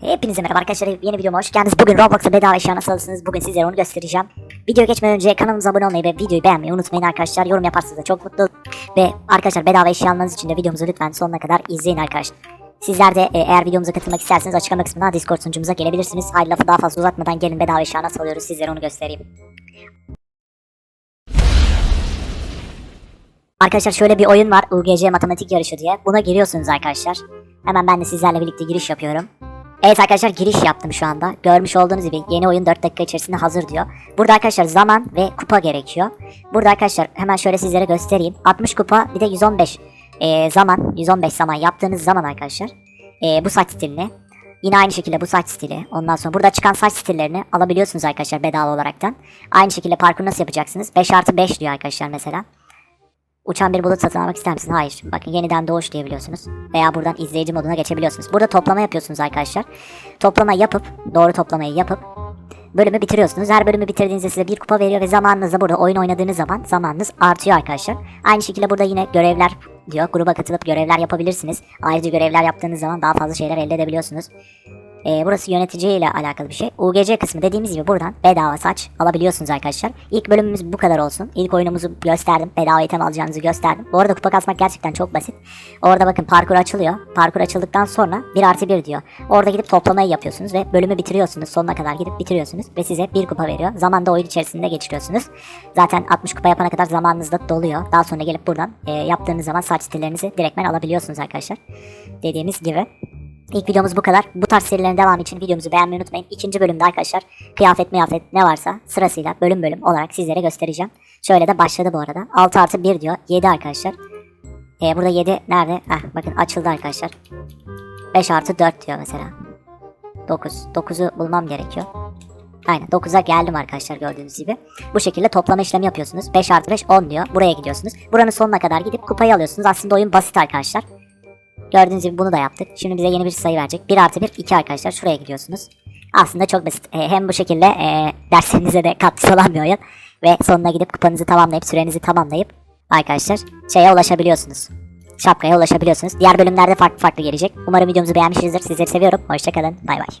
Hepinize merhaba arkadaşlar yeni videoma hoş geldiniz. Bugün Roblox'a bedava eşya nasıl alırsınız bugün sizlere onu göstereceğim. Video geçmeden önce kanalımıza abone olmayı ve videoyu beğenmeyi unutmayın arkadaşlar. Yorum yaparsanız da çok mutlu olurum. Ve arkadaşlar bedava eşya almanız için de videomuzu lütfen sonuna kadar izleyin arkadaşlar. Sizler de e, eğer videomuza katılmak isterseniz açıklama kısmından Discord sunucumuza gelebilirsiniz. Haydi lafı daha fazla uzatmadan gelin bedava eşya nasıl alıyoruz sizlere onu göstereyim. Arkadaşlar şöyle bir oyun var UGC matematik yarışı diye. Buna giriyorsunuz arkadaşlar. Hemen ben de sizlerle birlikte giriş yapıyorum. Evet arkadaşlar giriş yaptım şu anda. Görmüş olduğunuz gibi yeni oyun 4 dakika içerisinde hazır diyor. Burada arkadaşlar zaman ve kupa gerekiyor. Burada arkadaşlar hemen şöyle sizlere göstereyim. 60 kupa bir de 115 e, zaman 115 zaman yaptığınız zaman arkadaşlar e, bu saç stilini Yine aynı şekilde bu saç stili. Ondan sonra burada çıkan saç stillerini alabiliyorsunuz arkadaşlar bedava olaraktan. Aynı şekilde parkur nasıl yapacaksınız? 5 artı 5 diyor arkadaşlar mesela. Uçan bir bulut satın almak ister misin? Hayır. Bakın yeniden doğuş diyebiliyorsunuz. Veya buradan izleyici moduna geçebiliyorsunuz. Burada toplama yapıyorsunuz arkadaşlar. Toplama yapıp, doğru toplamayı yapıp bölümü bitiriyorsunuz. Her bölümü bitirdiğinizde size bir kupa veriyor ve zamanınızda burada oyun oynadığınız zaman zamanınız artıyor arkadaşlar. Aynı şekilde burada yine görevler diyor. Gruba katılıp görevler yapabilirsiniz. Ayrıca görevler yaptığınız zaman daha fazla şeyler elde edebiliyorsunuz. Ee, burası yönetici ile alakalı bir şey. UGC kısmı dediğimiz gibi buradan bedava saç alabiliyorsunuz arkadaşlar. İlk bölümümüz bu kadar olsun. İlk oyunumuzu gösterdim. Bedava item alacağınızı gösterdim. Bu arada kupa kasmak gerçekten çok basit. Orada bakın parkur açılıyor. Parkur açıldıktan sonra 1 artı 1 diyor. Orada gidip toplamayı yapıyorsunuz ve bölümü bitiriyorsunuz. Sonuna kadar gidip bitiriyorsunuz. Ve size bir kupa veriyor. Zamanda oyun içerisinde geçiriyorsunuz. Zaten 60 kupa yapana kadar zamanınız da doluyor. Daha sonra gelip buradan e, yaptığınız zaman saç stillerinizi direktmen alabiliyorsunuz arkadaşlar. Dediğimiz gibi. İlk videomuz bu kadar. Bu tarz serilerin devamı için videomuzu beğenmeyi unutmayın. İkinci bölümde arkadaşlar kıyafet miyafet ne varsa sırasıyla bölüm bölüm olarak sizlere göstereceğim. Şöyle de başladı bu arada. 6 artı 1 diyor. 7 arkadaşlar. Ee, burada 7 nerede? Heh, bakın açıldı arkadaşlar. 5 artı 4 diyor mesela. 9. 9'u bulmam gerekiyor. Aynen 9'a geldim arkadaşlar gördüğünüz gibi. Bu şekilde toplama işlemi yapıyorsunuz. 5 artı 5 10 diyor. Buraya gidiyorsunuz. Buranın sonuna kadar gidip kupayı alıyorsunuz. Aslında oyun basit arkadaşlar. Gördüğünüz gibi bunu da yaptık. Şimdi bize yeni bir sayı verecek. 1 artı 1 2 arkadaşlar. Şuraya gidiyorsunuz. Aslında çok basit. E, hem bu şekilde e, derslerinize de katkısı olan bir oyun. Ve sonuna gidip kupanızı tamamlayıp sürenizi tamamlayıp arkadaşlar şeye ulaşabiliyorsunuz. Şapkaya ulaşabiliyorsunuz. Diğer bölümlerde farklı farklı gelecek. Umarım videomuzu beğenmişsinizdir. Sizleri seviyorum. Hoşçakalın. Bay bay.